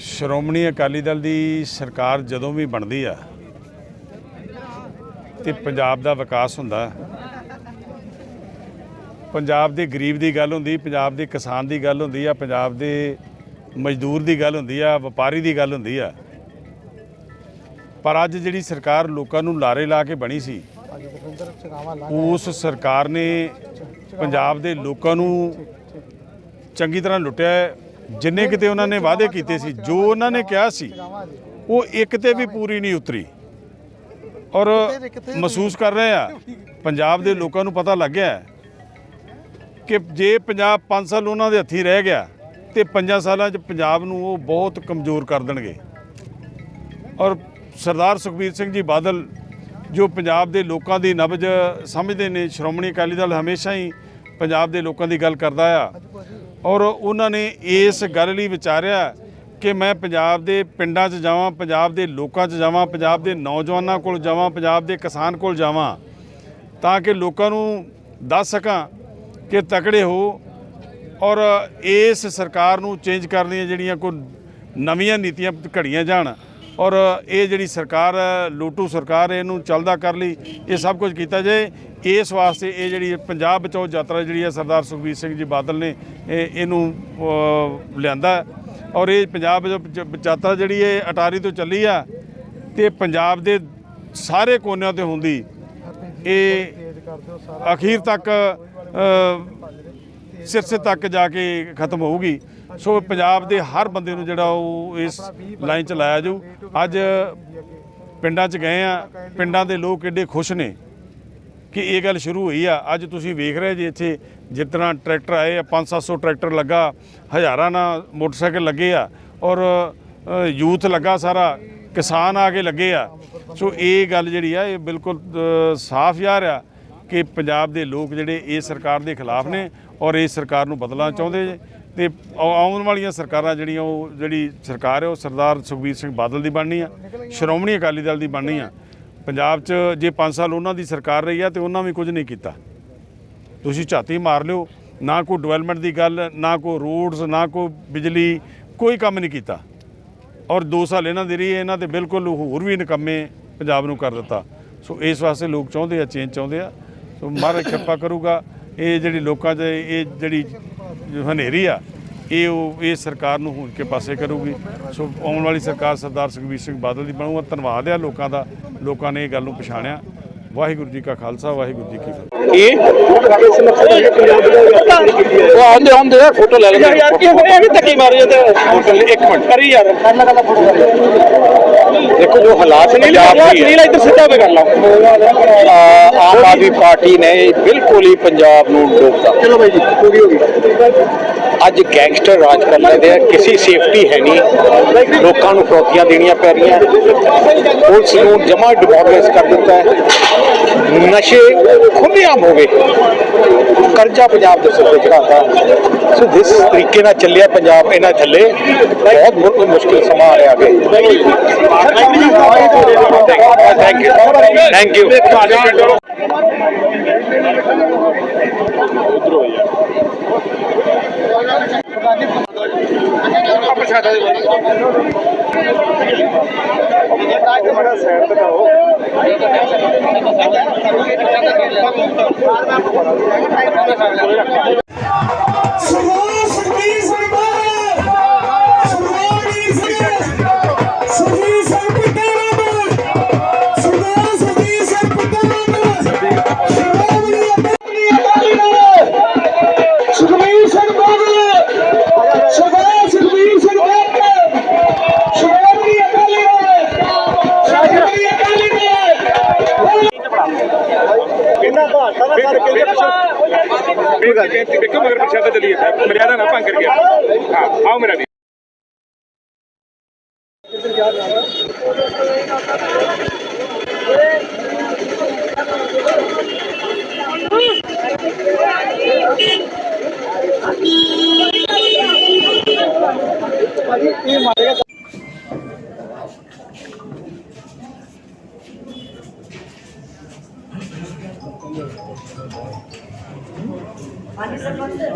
ਸ਼੍ਰੋਮਣੀ ਅਕਾਲੀ ਦਲ ਦੀ ਸਰਕਾਰ ਜਦੋਂ ਵੀ ਬਣਦੀ ਆ ਤੇ ਪੰਜਾਬ ਦਾ ਵਿਕਾਸ ਹੁੰਦਾ। ਪੰਜਾਬ ਦੇ ਗਰੀਬ ਦੀ ਗੱਲ ਹੁੰਦੀ, ਪੰਜਾਬ ਦੇ ਕਿਸਾਨ ਦੀ ਗੱਲ ਹੁੰਦੀ ਆ, ਪੰਜਾਬ ਦੇ ਮਜ਼ਦੂਰ ਦੀ ਗੱਲ ਹੁੰਦੀ ਆ, ਵਪਾਰੀ ਦੀ ਗੱਲ ਹੁੰਦੀ ਆ। ਪਰ ਅੱਜ ਜਿਹੜੀ ਸਰਕਾਰ ਲੋਕਾਂ ਨੂੰ ਲਾਰੇ ਲਾ ਕੇ ਬਣੀ ਸੀ, ਉਸ ਸਰਕਾਰ ਨੇ ਪੰਜਾਬ ਦੇ ਲੋਕਾਂ ਨੂੰ ਚੰਗੀ ਤਰ੍ਹਾਂ ਲੁੱਟਿਆ ਜਿੰਨੇ ਕਿਤੇ ਉਹਨਾਂ ਨੇ ਵਾਅਦੇ ਕੀਤੇ ਸੀ, ਜੋ ਉਹਨਾਂ ਨੇ ਕਿਹਾ ਸੀ, ਉਹ ਇੱਕ ਤੇ ਵੀ ਪੂਰੀ ਨਹੀਂ ਉਤਰੀ। ਔਰ ਮਹਿਸੂਸ ਕਰ ਰਹੇ ਆ, ਪੰਜਾਬ ਦੇ ਲੋਕਾਂ ਨੂੰ ਪਤਾ ਲੱਗ ਗਿਆ ਕਿ ਜੇ ਪੰਜਾਬ 5 ਸਾਲ ਉਹਨਾਂ ਦੇ ਹੱਥੀ ਰਹਿ ਗਿਆ, ਤੇ 5 ਸਾਲਾਂ 'ਚ ਪੰਜਾਬ ਨੂੰ ਉਹ ਬਹੁਤ ਕਮਜ਼ੋਰ ਕਰ ਦੇਣਗੇ। ਔਰ ਸਰਦਾਰ ਸੁਖਬੀਰ ਸਿੰਘ ਜੀ ਬਾਦਲ, ਜੋ ਪੰਜਾਬ ਦੇ ਲੋਕਾਂ ਦੀ ਨਬਜ ਸਮਝਦੇ ਨੇ, ਸ਼੍ਰੋਮਣੀ ਅਕਾਲੀ ਦਲ ਹਮੇਸ਼ਾ ਹੀ ਪੰਜਾਬ ਦੇ ਲੋਕਾਂ ਦੀ ਗੱਲ ਕਰਦਾ ਆ। ਔਰ ਉਹਨਾਂ ਨੇ ਇਸ ਗੱਲ ਲਈ ਵਿਚਾਰਿਆ ਕਿ ਮੈਂ ਪੰਜਾਬ ਦੇ ਪਿੰਡਾਂ 'ਚ ਜਾਵਾਂ, ਪੰਜਾਬ ਦੇ ਲੋਕਾਂ 'ਚ ਜਾਵਾਂ, ਪੰਜਾਬ ਦੇ ਨੌਜਵਾਨਾਂ ਕੋਲ ਜਾਵਾਂ, ਪੰਜਾਬ ਦੇ ਕਿਸਾਨ ਕੋਲ ਜਾਵਾਂ, ਤਾਂ ਕਿ ਲੋਕਾਂ ਨੂੰ ਦੱਸ ਸਕਾਂ ਕਿ ਤਕੜੇ ਹੋ ਔਰ ਇਸ ਸਰਕਾਰ ਨੂੰ ਚੇਂਜ ਕਰਨ ਦੀਆਂ ਜਿਹੜੀਆਂ ਕੋਈ ਨਵੀਆਂ ਨੀਤੀਆਂ ਘੜੀਆਂ ਜਾਣ। ਔਰ ਇਹ ਜਿਹੜੀ ਸਰਕਾਰ ਲੋਟੂ ਸਰਕਾਰ ਇਹਨੂੰ ਚੱਲਦਾ ਕਰ ਲਈ ਇਹ ਸਭ ਕੁਝ ਕੀਤਾ ਜਾਏ ਇਸ ਵਾਸਤੇ ਇਹ ਜਿਹੜੀ ਪੰਜਾਬ ਬਚਾਓ ਯਾਤਰਾ ਜਿਹੜੀ ਹੈ ਸਰਦਾਰ ਸੁਖਬੀਰ ਸਿੰਘ ਜੀ ਬਾਦਲ ਨੇ ਇਹ ਇਹਨੂੰ ਲਿਆਂਦਾ। ਔਰ ਇਹ ਪੰਜਾਬ ਜ- ਯਾਤਰਾ ਜਿਹੜੀ ਹੈ ਅਟਾਰੀ ਤੋਂ ਚੱਲੀ ਆ ਤੇ ਪੰਜਾਬ ਦੇ ਸਾਰੇ ਕੋਨਿਆਂ ਤੇ ਹੁੰਦੀ ਇਹ ਅਖੀਰ ਤੱਕ ਸਿਰਸੇ ਤੱਕ ਜਾ ਕੇ ਖਤਮ ਹੋਊਗੀ। ਸੋ ਪੰਜਾਬ ਦੇ ਹਰ ਬੰਦੇ ਨੂੰ ਜਿਹੜਾ ਉਹ ਇਸ ਲਾਈਨ ਚ ਲਾਇਆ ਜਾਊ। ਅੱਜ ਪਿੰਡਾਂ ਚ ਗਏ ਆ। ਪਿੰਡਾਂ ਦੇ ਲੋਕ ਕਿੱਡੇ ਖੁਸ਼ ਨੇ ਕਿ ਇਹ ਗੱਲ ਸ਼ੁਰੂ ਹੋਈ ਆ। ਅੱਜ ਤੁਸੀਂ ਵੇਖ ਰਹੇ ਜੇ ਇੱਥੇ ਜਿਸ ਤਰ੍ਹਾਂ ਟਰੈਕਟਰ ਆਏ ਆ 5-700 ਟਰੈਕਟਰ ਲੱਗਾ, ਹਜ਼ਾਰਾਂ ਨਾਲ ਮੋਟਰਸਾਈਕਲ ਲੱਗੇ ਆ ਔਰ ਯੂਥ ਲੱਗਾ ਸਾਰਾ, ਕਿਸਾਨ ਆ ਕੇ ਲੱਗੇ ਆ। ਸੋ ਇਹ ਗੱਲ ਜਿਹੜੀ ਆ, ਇਹ ਬਿਲਕੁਲ ਸਾਫ਼ ਜ਼ਾਹਰ ਆ। ਕਿ ਪੰਜਾਬ ਦੇ ਲੋਕ ਜਿਹੜੇ ਇਸ ਸਰਕਾਰ ਦੇ ਖਿਲਾਫ ਨੇ ਔਰ ਇਸ ਸਰਕਾਰ ਨੂੰ ਬਦਲਣਾ ਚਾਹੁੰਦੇ ਜੇ। ਤੇ ਆਉਣ ਵਾਲੀਆਂ ਸਰਕਾਰਾਂ ਜਿਹੜੀਆਂ ਉਹ, ਜਿਹੜੀ ਸਰਕਾਰ ਹੈ, ਉਹ ਸਰਦਾਰ ਸੁਖਬੀਰ ਸਿੰਘ ਬਾਦਲ ਦੀ ਬਣਨੀ ਆ, ਸ਼੍ਰੋਮਣੀ ਅਕਾਲੀ ਦਲ ਦੀ ਬਣਨੀ ਆ। ਪੰਜਾਬ 'ਚ ਜੇ 5 ਸਾਲ ਉਹਨਾਂ ਦੀ ਸਰਕਾਰ ਰਹੀ ਆ ਤੇ ਉਹਨਾਂ ਵੀ ਕੁਝ ਨਹੀਂ ਕੀਤਾ। ਤੁਸੀਂ ਝਾਤੀ ਮਾਰ ਲਿਓ, ਨਾ ਕੋਈ ਡਿਵੈਲਪਮੈਂਟ ਦੀ ਗੱਲ, ਨਾ ਕੋਈ ਰੋਡਸ ਨਾ ਕੋਈ ਬਿਜਲੀ, ਕੋਈ ਕੰਮ ਨਹੀਂ ਕੀਤਾ। ਔਰ 2 ਸਾਲ ਇਹਨਾਂ ਦੇ ਰਹੀ, ਇਹਨਾਂ ਤੇ ਬਿਲਕੁਲ ਹੋਰ ਵੀ ਨਿਕੰਮੇ ਪੰਜਾਬ ਨੂੰ ਕਰ ਦਿੱਤਾ। ਸੋ ਇਸ ਵਾਸਤੇ ਲੋਕ ਚਾਹੁੰਦੇ ਆ ਚੇਂਜ ਚਾਹੁੰਦੇ ਆ। ਸੋ ਮਹਾਰਾਜ ਕਿਰਪਾ ਕਰੂਗਾ। ਇਹ ਜਿਹੜੀ ਲੋਕਾਂ 'ਚ ਇਹ ਜਿਹੜੀ ਹਨੇਰੀ ਆ ਇਹ ਉਹ ਇਹ ਸਰਕਾਰ ਨੂੰ ਹੁਣ ਕੇ ਪਾਸੇ ਕਰੂਗੀ। ਸੋ ਆਉਣ ਵਾਲੀ ਸਰਕਾਰ ਸਰਦਾਰ ਸੁਖਬੀਰ ਸਿੰਘ ਬਾਦਲ ਦੀ ਬਣੂਗਾ। ਧੰਨਵਾਦ ਆ ਲੋਕਾਂ ਦਾ ਲੋਕਾਂ ਨੇ ਇਹ ਗੱਲ ਨੂੰ ਪਛਾਣਿਆ। ਵਾਹਿਗੁਰੂ ਜੀ ਕਾ ਖਾਲਸਾ ਵਾਹਿਗੁਰੂ ਜੀ ਕੀ ਫਤਿਹ। ਇਹ ਉਹ ਆਉਂਦੇ ਆਉਂਦੇ ਆ ਫੋਟੋ ਲੈ ਲੈਂਦੇ ਯਾਰ ਕੀ ਹੋਇਆ ਵੀ ਧੱਕੀ ਮਾਰੀ ਜਾਂਦੇ ਇੱਕ ਮਿੰਟ ਕਰੀ ਯਾਰ। ਦੇਖੋ ਜੋ ਹਾਲਾਤ ਪੰਜਾਬ ਦੀ ਹੈ। ਇੱਧਰ ਸਿੱਧਾ ਵੀ ਕਰ ਲਾ ਆਮ ਆਦਮੀ ਪਾਰਟੀ ਨੇ ਬਿਲਕੁਲ ਹੀ ਪੰਜਾਬ ਨੂੰ ਡੋਬਤਾ ਚਲੋ ਬਾਈ ਜੀ ਹੋ ਗਈ ਹੋ ਗਈ। ਅੱਜ ਗੈਂਗਸਟਰ ਰਾਜ ਕਰ ਲੈਂਦੇ ਆ ਕਿਸੇ ਸੇਫਟੀ ਹੈ ਨਹੀਂ। ਲੋਕਾਂ ਨੂੰ ਫਰੋਤੀਆਂ ਦੇਣੀਆਂ ਪੈ ਰਹੀਆਂ। ਪੁਲਿਸ ਨੂੰ ਜਮਾ ਡਿਮੋਰਲਾਈਜ਼ ਕਰ ਦਿੱਤਾ ਹੈ ਨਸ਼ੇ ਖੁੱਲ੍ਹੇਆਮ ਹੋ ਗਏ ਕਰਜ਼ਾ ਪੰਜਾਬ ਦੇ ਸਿਰ ਤੇ ਚੜਾਤਾ ਸੋ ਜਿਸ ਤਰੀਕੇ ਨਾਲ ਚੱਲਿਆ ਪੰਜਾਬ ਇਹਨਾਂ ਥੱਲੇ ਬਹੁਤ ਮੁ- ਮੁਸ਼ਕਿਲ ਸਮਾਂ ਆ ਰਿਹਾ ਅੱਗੇ thank you thank you Sardar Baga ਦੇ ਦੇਖੋ ਮਗਰ ਪਿੱਛੇ ਤਾਂ ਚਲੀ ਜਾਂਦਾ ਮਰਿਆਦਾ ਨਾ ਭੰਗ ਕਰ ਗਿਆ ਹਾਂ ਆਓ ਮੇਰਾ ਵੀ ਕਿੱਧਰ ਜਾ ਰਿਹਾ ਇਹ ਮਾਰੇਗਾ 많이 썼는데.